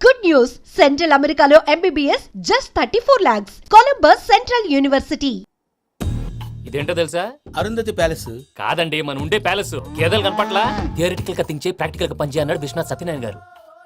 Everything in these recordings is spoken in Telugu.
Good news! Central Americano MBBS just 34 lakhs. Columbus Central University. ఇదేంటో తెలుసా అరుంధతి ప్యాలెస్ కాదండి మన ఉండే ప్యాలెస్ గేదెలు కనపట్లా థియరిటికల్గా చేయి ప్రాక్టికల్గా పనిచేయ అన్నాడు విశ్వనాథ్ సత్యనారాయణ గారు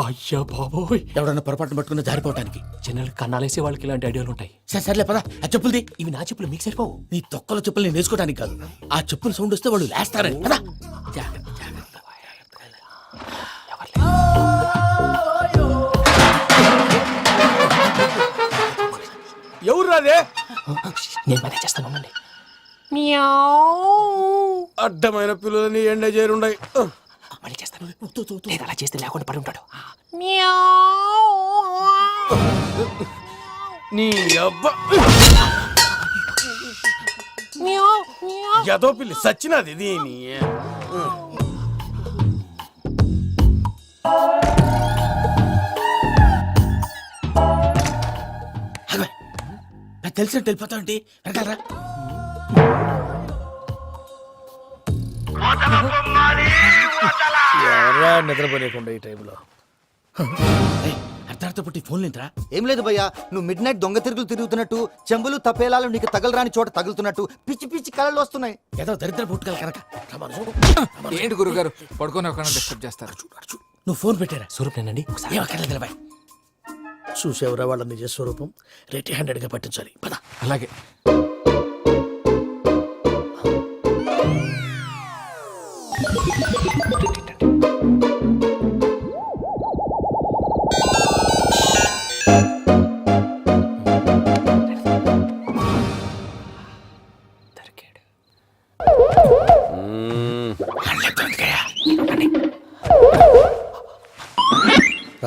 అయ్యా బాబోయ్. ఎవడన్నా పొరపాటున పట్టుకున్న జారిపోవటానికి. జనరల్ కన్నాలేసే వాళ్ళకి ఇలాంటి ఐడియాలు ఉంటాయి. సరే సర్లే పదా. ఆ చెప్పులది. ఇవి నా చెప్పులు మీకు సరిపోవు. నీ తొక్కల చెప్పులు నేను వేసుకోవడానికి కాదు. ఆ చెప్పులు సౌండ్ వస్తే వాళ్ళు లేస్తారని పదా. జాగ్రత్త, జాగ్రత్త. ఎవరు రాదే నేను పని చేస్తాను ఉండండి అడ్డమైన పిల్లలని ఎండ చేరుండయి. మళ్ళీ చేస్తాను. లేదు అలా చేస్తే లేకుండా పడి ఉంటాడు. నీ అబ్బ ఎదో పిల్లి సచ్చినది దీని. నాకు తెలిసినట్టు వెళ్ళిపోతావు ఏంటి? వెనకాలరా ఎవరా నిద్రపోలేకుండా ఈ టైంలో? ఏయ్, అర్ధరాత్రి పుట్టి ఫోన్ లేంట్రా? ఏం లేదు భయ్యా నువ్వు మిడ్ నైట్ దొంగ తిరుగులు తిరుగుతున్నట్టు చెంబులు తపేలాలు నీకు తగలరాని చోట తగులుతున్నట్టు పిచ్చి పిచ్చి కళలు వస్తున్నాయి. ఏదో దరిద్ర పుట్టుకల కనుక. ఏంటి గురుగారు? పడుకొని ఒక డిస్టర్బ్ చేస్తారు. నువ్వు ఫోన్ పెట్టారా? స్వరూపేనండి ఒకసారి ఏం అక్కర్లేదు చూసేవరా వాళ్ళ నిజ స్వరూపం రెట్టి హ్యాండెడ్గా పట్టించాలి. పద. అలాగే.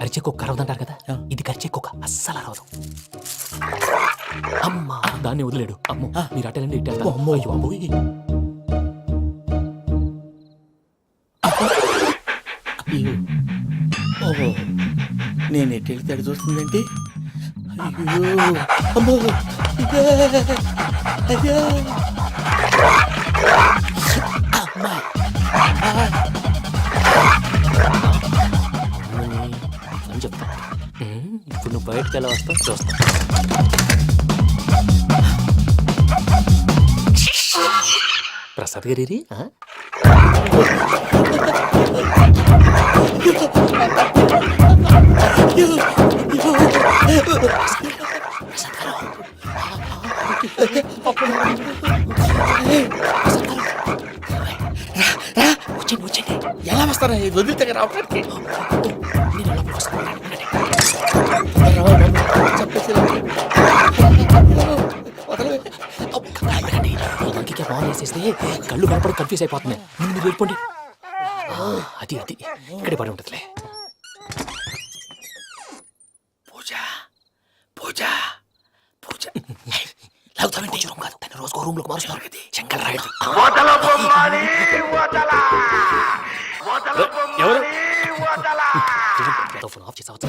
అరిచే కుక్క అరవదంటారు కదా ఇది కరిచే కుక్క అస్సలు అరవదు. అమ్మా! దాన్ని వదిలేడు. అమ్మో! మీరు అటెండి ఇటు. అమ్మో. అయ్యో. అయ్యో. ఓహో! నేను ఎటు వెళ్తే చూస్తుందంటే? అయ్యో! అమ్మో. అయ్యో! అమ్మా. ఇప్పుడు నువ్వు బయటకు ఎలా వస్తావు చూస్తా. ప్రసాద్ గారి ఎలా వస్తారా వదిలితే రావడానికి? నేను లోపలికి వస్తాను. వెళ్ళండి. కళ్ళు కనపడి కన్ఫ్యూజ్ అయిపోతున్నాయి ముందు మీరు వెళ్ళిపోండి అది అది ఇక్కడే పడి ఉంటుందిలే పూజ పూజ పూజ లాగుతామంటే రూమ్ కాదు తన రోజుకో రూమ్లోకి మారుస్తున్నారు కదా శంకర్ రాయుడు ఎవరు ఫోన్ ఆఫ్ చేసావచ్చు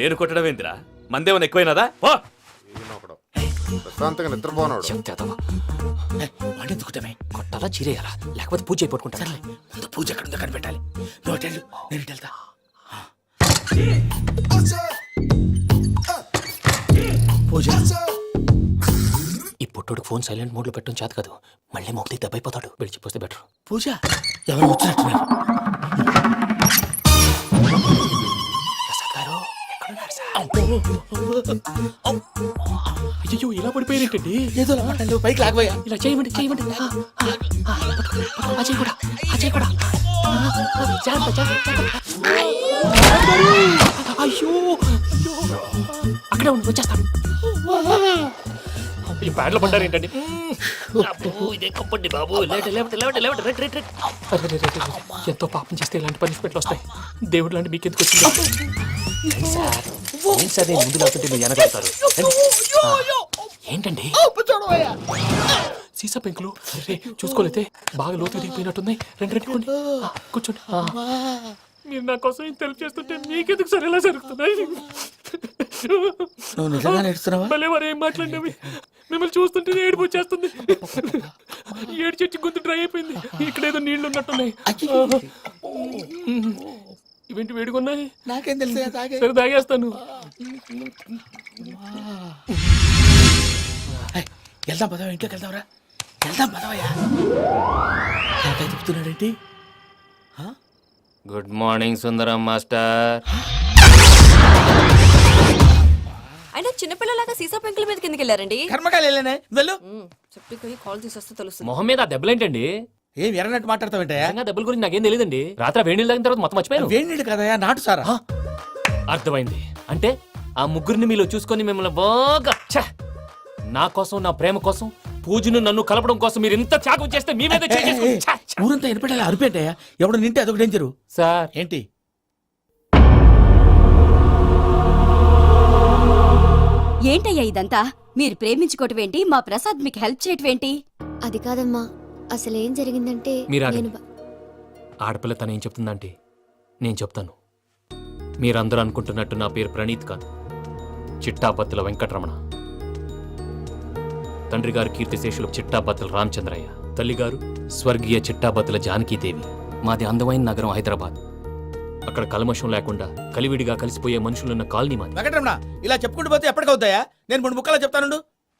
నేను కొట్టడం ఏందిరా? మందేమన్నా ఎక్కువైనదా. ప్రశాంతంగా నిద్రపోనాడు. కొట్టాలా చీరేయాలా? లేకపోతే పూజ అయిపోట్టుకుంటా ముందు పూజ ఎక్కడ ఉందో కనిపెట్టాలి నేను వెళ్తా పూజ. ఈ పుట్టోడు ఫోన్ సైలెంట్ మోడ్లో పెట్టడం చేత కాదు. మళ్ళీ మొక్కి దెబ్బైపోతాడు విడిచిపోతే బెటర్. పూజ ఎవరు వచ్చినట్టున్నారు అయ్యో ఇలా పడిపోయారేంటండి ఏదో పైకి లాగబోయా. ఇలా చేయమండి చేయమండి. కూడా కూడా. ఆ, ఆ, జాగ్రత్త, జాగ్రత్త, జాగ్రత్త. అయ్యో అయ్యో. అక్కడే ఉండి వచ్చేస్తాను. ఈ బ్యాడ్లో పడ్డారు ఏంటండి. ఎంతో పాపం చేస్తే ఇలాంటి పనిష్మెంట్లు వస్తాయి. దేవుడు లాంటి మీకు ఎందుకు వచ్చింది సార్. ఏంటి సార్ నేను ముందు లేకుంటే మీరు వెనకాడతారు ఏంటండి? సీసా పెంకులు. అరే చూసుకోలేతే బాగా లోతు దిగిపోయినట్టున్నాయి రెండు రెండు కొన్ని కూర్చోండి. మీరు నా కోసం ఇంత హెల్ప్ చేస్తుంటే మీకెందుకు సరే ఎలా జరుగుతున్నాయి? నువ్వు నిజంగా నేర్చుతున్నావా భలే వారు ఏం మాట్లాడినవి? మిమ్మల్ని చూస్తుంటే ఏడుపు వచ్చేస్తుంది. ఏడు చెట్టు గొంతు డ్రై అయిపోయింది. ఇక్కడ ఏదో నీళ్ళు ఉన్నట్టున్నాయి. ఇవేంటి వేడుకున్నాయి నాకేం తెలుసు తాగే. సరే తాగేస్తాను. వెళ్దాం పదవా ఇంట్లోకి వెళ్దాంరా. వెళ్దాం పదవయ్యా. నాకై చెప్తున్నాడేంటి? Good morning Sundaram master. అయినా చిన్నపిల్లలాగా సీసా పెంకుల మీద కిందకి వెళ్ళారండి? కర్మకాయలు వెళ్ళానే. వెళ్ళు. చెప్పి కాల్ తీసేస్తే తెలుస్తుంది. మొహం మీద ఆ దెబ్బలేంటండి? ఏం ఎర్రనట్టు మాట్లాడతావేంటయ్యా నిజంగా దెబ్బల గురించి నాకేం తెలియదండి రాత్రి వేడి నీళ్ళు తాగిన తర్వాత మొత్తం మర్చిపోయాను. వేడి నీళ్ళు కదయా నాటు సారా? అర్థమైంది. అంటే ఆ ముగ్గురిని మీలో చూసుకొని మిమ్మల్ని బాగా ఛ! నా కోసం నా ప్రేమ కోసం పూజను నన్ను కలపడం కోసం మీరు ఇంత త్యాగం చేస్తే మీ మీద చేయి చేసుకుని- ఛ! ఛ! ఊరంతా వినపెట్టాలి అరిపేంటయ్యా? ఎవడు నింటే అదొక డేంజరు సార్. ఏంటి? ఏంటయ్యా ఇదంతా? మీరు ప్రేమించుకోవటం ఏంటి? మా ప్రసాద్ మీకు హెల్ప్ చేయటం ఏంటి? అది కాదమ్మా. అసలు ఏం జరిగిందంటే మీరు నేను. ఆడపిల్ల తను ఏం చెప్తుందంటే నేను చెప్తాను. మీరందరూ అనుకుంటున్నట్టు నా పేరు ప్రణీత్ కాదు. చిట్టాపత్తుల వెంకటరమణ. తండ్రి గారు కీర్తిశేషులు చిట్టాపత్తుల రామచంద్రయ్య. తల్లిగారు? స్వర్గీయ చిట్టాపత్తుల జానకీదేవి. మాది అందమైన నగరం హైదరాబాద్. అక్కడ కల్మషం లేకుండా కలివిడిగా కలిసిపోయే మనుషులున్న కాలనీ మాది. వెంకటరమణ ఇలా చెప్పుకుంటూ పోతే ఎప్పటికవుతాయా నేను మూడు ముక్కలా చెప్తానుండు.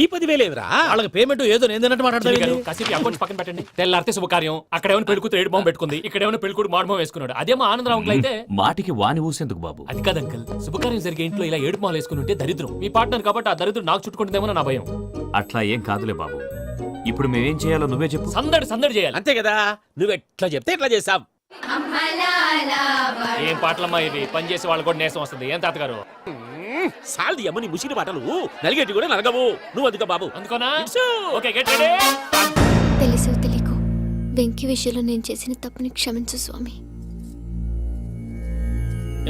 ఈ పదివేలేదురా వాళ్ళకి పేమెంట్ ఏదో నేను తిన్నట్టు మాట్లాడతాను కాసేపు అకౌంట్స్ పక్కన పెట్టండి. తెల్లారితే శుభకార్యం. అక్కడ ఏమైనా పెళ్ళికూతురు ఏడు బాంబు పెట్టుకుంది. ఇక్కడ ఏమైనా పెళ్ళికూడు మాడు బాంబు వేసుకున్నాడు. అదేమో ఆనందరావు అంకుల్ అయితే మాటికి వాని ఊసేందుకు బాబు. అది కాదు అంకల్. శుభకార్యం జరిగే ఇంట్లో ఇలా ఏడు మాలు వేసుకుని ఉంటే దరిద్రం. మీ పార్ట్నర్ కాబట్టి ఆ దరిద్రం నాకు చుట్టుకుంటుందేమో నా భయం. అట్లా ఏం కాదులే బాబు. ఇప్పుడు మేమేం చేయాలో నువ్వే చెప్పు. సందడి సందడి చేయాలి. అంతే కదా? నువ్వు ఎట్లా చెప్తే ఎట్లా చేస్తాం ఏం పాటలమ్మా ఇవి? పని చేసే వాళ్ళు కూడా నేసం వస్తుంది. ఏం తాతగారు? సాల్ది అమ్మని ముసిరి మాటలు నలిగేటి కూడా నలగవు. నువ్వు అందుకో బాబు. అందుకోనా. ఓకే గెట్ రెడీ తెలుసో తెలియకో వెంకీ విషయంలో నేను చేసిన తప్పుని క్షమించు స్వామి.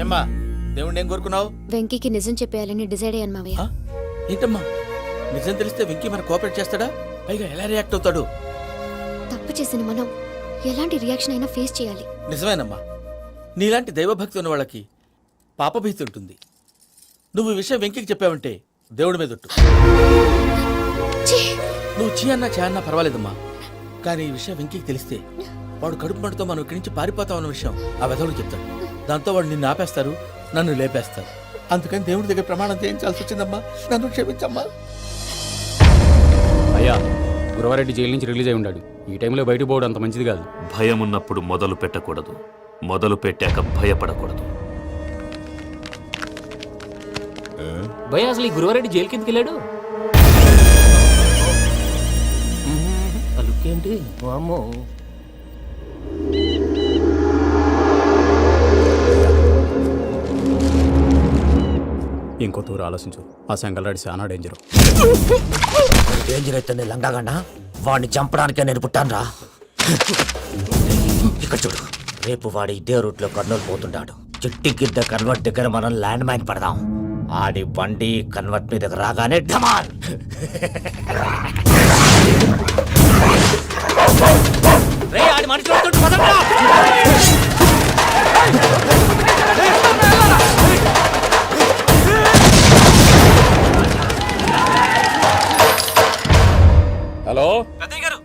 ఏమ్మా దేవుణ్ణి ఏం కోరుకున్నావు? వెంకీకి నిజం చెప్పేయాలని డిసైడ్ అయ్యాను మావయ్య? ఏంటమ్మా? నిజం తెలిస్తే వెంకీ మన కోఆపరేట్ చేస్తాడా? పైగా ఎలా రియాక్ట్ అవుతాడు? తప్పు చేసిన మనం ఎలాంటి రియాక్షన్ అయినా ఫేస్ చేయాలి. నిజమేనమ్మా. నీలాంటి దైవభక్తి ఉన్న వాళ్ళకి పాపభీతి ఉంటుంది. నువ్వు ఈ విషయం వెంకికి చెప్పావంటే దేవుడి మీద ఒట్టు! నువ్వు చీ అన్నా చే అన్నా పర్వాలేదమ్మా. కానీ ఈ విషయం వెంకికి తెలిస్తే వాడు కడుపు మంటతో మనం ఇక్కడి నుంచి పారిపోతాం అన్న విషయం ఆ వెధవుడు చెప్తాడు. దాంతో వాడు నిన్ను ఆపేస్తారు నన్ను లేపేస్తారు. అందుకని దేవుడి దగ్గర ప్రమాణం చేయించాల్సి వచ్చిందమ్మా. నన్ను క్షమించమ్మా. అయ్యా గురవారెడ్డి జైలు నుంచి రిలీజ్ అయి ఉన్నాడు ఈ టైంలో బయటకు పోవడం అంత మంచిది కాదు. భయం ఉన్నప్పుడు మొదలు పెట్టకూడదు. మొదలు పెట్టాక భయపడకూడదు. భయ అసలు ఈ గురువారెడ్డి జైలు కిందకి వెళ్ళాడు? అలుకేంటి అమ్మో ఇంకో తూరు ఆలోచించు. ఆ సంగల్రాడి చాలా డేంజర్ డేంజర్ అయితే లంగాగన్నా వాడిని చంపడానికే నేను పుట్టాను రా ఇక్కడ చూడు. రేపు వాడు ఇదే రూట్లో కర్నూలు పోతుంటాడు. చిట్టి గిద్ద కన్వర్ట్ దగ్గర మనం ల్యాండ్ మైన్ పడదాం. ఆడి బండి కన్వర్ట్ మీద రాగానే ఢమాల్ రేయ్, ఆడి మనుషులు. హలో? పెద్దయ్య గారు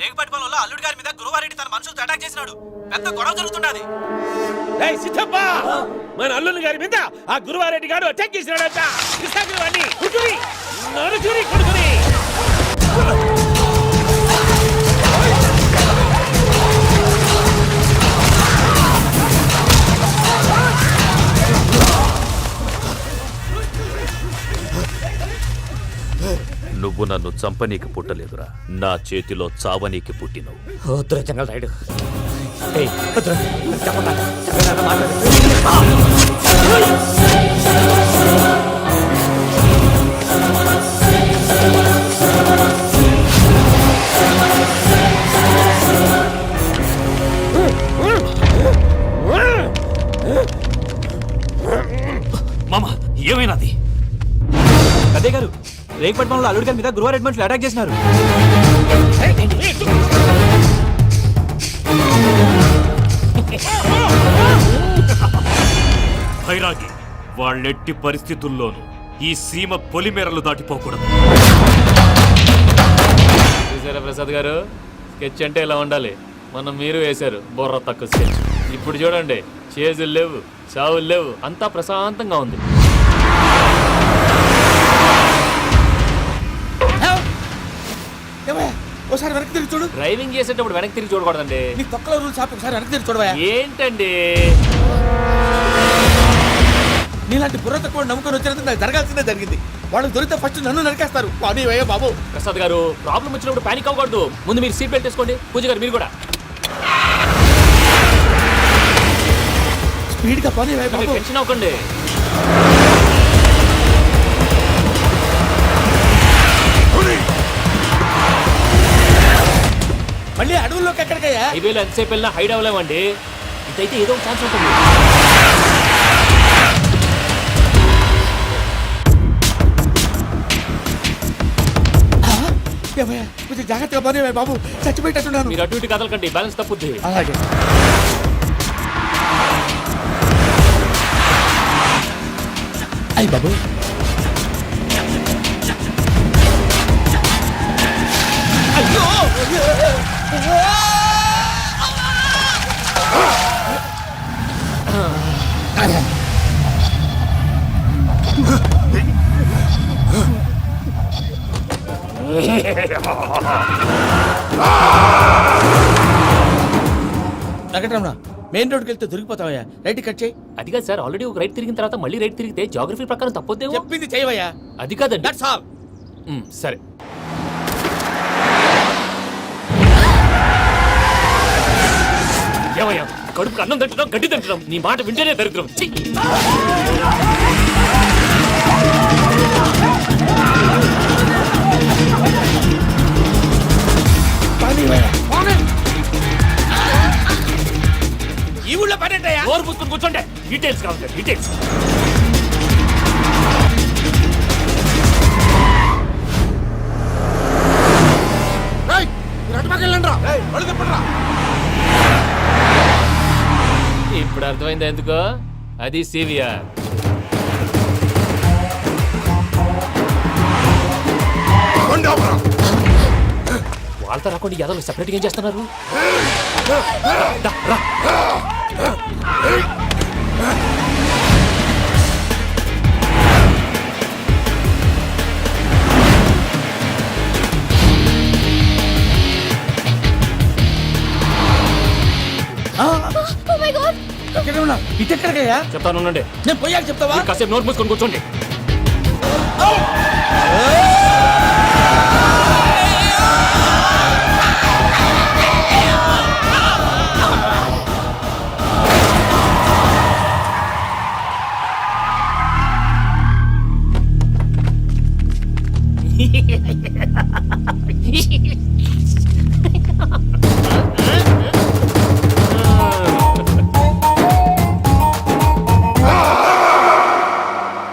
రేగుపాటి పొలంలో అల్లుడి గారి మీద గురువారెడ్డి తన మనుషులతో అటాక్ చేసినాడు. పెద్ద గొడవ జరుగుతున్నది సిద్ధప్ప! మన అల్లుని గారి మీద ఆ గురువారెడ్డి గారు అటాక్ చేసినాడట. కృష్ణాగిరి వాడిని కుటురి నరుచురి కొడుకుని నువ్వు నన్ను చంపనీకి పుట్టలేదురా. నా చేతిలో చావనీకి పుట్టినవు. వద్దురా మామ ఏమైనాది అదే గారు రేగుపాటి పొలంలో అల్లుడి గారి మీద గురువారెడ్డి మనుషులు అటాక్ చేసినారు. భైరాగి వాళ్ళెట్టి పరిస్థితుల్లోనూ ఈ సీమ పొలిమేరలు దాటిపోకూడదు. చూసారా ప్రసాద్ గారు? స్కెచ్ అంటే ఇలా ఉండాలి. మనం మీరు వేశారు బుర్ర తక్కువ స్కెచ్. ఇప్పుడు చూడండి చేజులు లేవు చావులు లేవు అంతా ప్రశాంతంగా ఉంది. ఏమయ్యా? ఒకసారి వెనక్కి తిరిగి చూడు. డ్రైవింగ్ చేసేటప్పుడు వెనక్కి తిరిగి చూడకూడదండి. నీ తొక్కలో రూల్స్ ఆపి ఒకసారి వెనక్కి తిరిగి చూడవయ్యా. ఏంటండి? నీలాంటి బుర్ర తక్కువ నమ్ముకొని వచ్చినందుకు నాకు జరగాల్సిందే జరిగింది. వాళ్ళు దొరికితే ఫస్ట్ నన్ను నరికేస్తారు. పానీ బాబు. ప్రసాద్ గారు ప్రాబ్లం వచ్చినప్పుడు పానిక్ అవ్వకూడదు. ముందు మీరు సీట్ బెల్ట్ వేసుకోండి. పూజ గారు మీరు కూడా. స్పీడ్గా పానీ టెన్షన్ అవ్వకండి. మళ్ళీ అడవుల్లోకి ఎక్కడికయ్యా? హైవేలో ఎంతసేపు వెళ్ళినా హైడ్ అవ్వలేమండి. ఇదైతే ఏదో ఒక ఛాన్స్ ఉంటుంది. ఏమయ్యా? కొంచెం జాగ్రత్తగా పానీ బాబు? చచ్చిపోయేటట్టున్నాను. మీరు అటు ఇటు కదలకండి బ్యాలెన్స్ తప్పుద్ది. అలాగే. అయ్యి బాబు. వెంకటరమణ మెయిన్ రోడ్కి వెళ్తే దొరికిపోతావయ్యా. రైట్ కట్ చేయి. అది కాదు సార్ ఆల్రెడీ ఒక రైట్ తిరిగిన తర్వాత మళ్ళీ రైట్ తిరిగితే జాగ్రఫీ ప్రకారం తప్పొద్దే చెప్పింది చేయవయ్యా. అది కాదండి. దట్స్ ఆల్ సరే. ఏమయ్యా కడుపు అన్నం తట్టడం గడ్డి తట్టడం నీ మాట వింటేనే దరిద్రం. ఈ ఊళ్ళో పడేటయ్యా నోరు పుస్తకం కూర్చోండి. డీటెయిల్స్ కావాలి డీటెయిల్స్. ఇప్పుడు అర్థమైంది ఎందుకో? అది సివిఆర్. వాళ్ళతో రాకుండా యాదవ్ సెపరేట్గా ఏం చేస్తున్నారు? రా. ఉన్నా? ఇటు ఎక్కడికయ్యా చెప్తాను ఉండండి. నేను పోయాక చెప్తావా? కాసేపు నోట్ మూసుకొని కూర్చోండి. ఆ!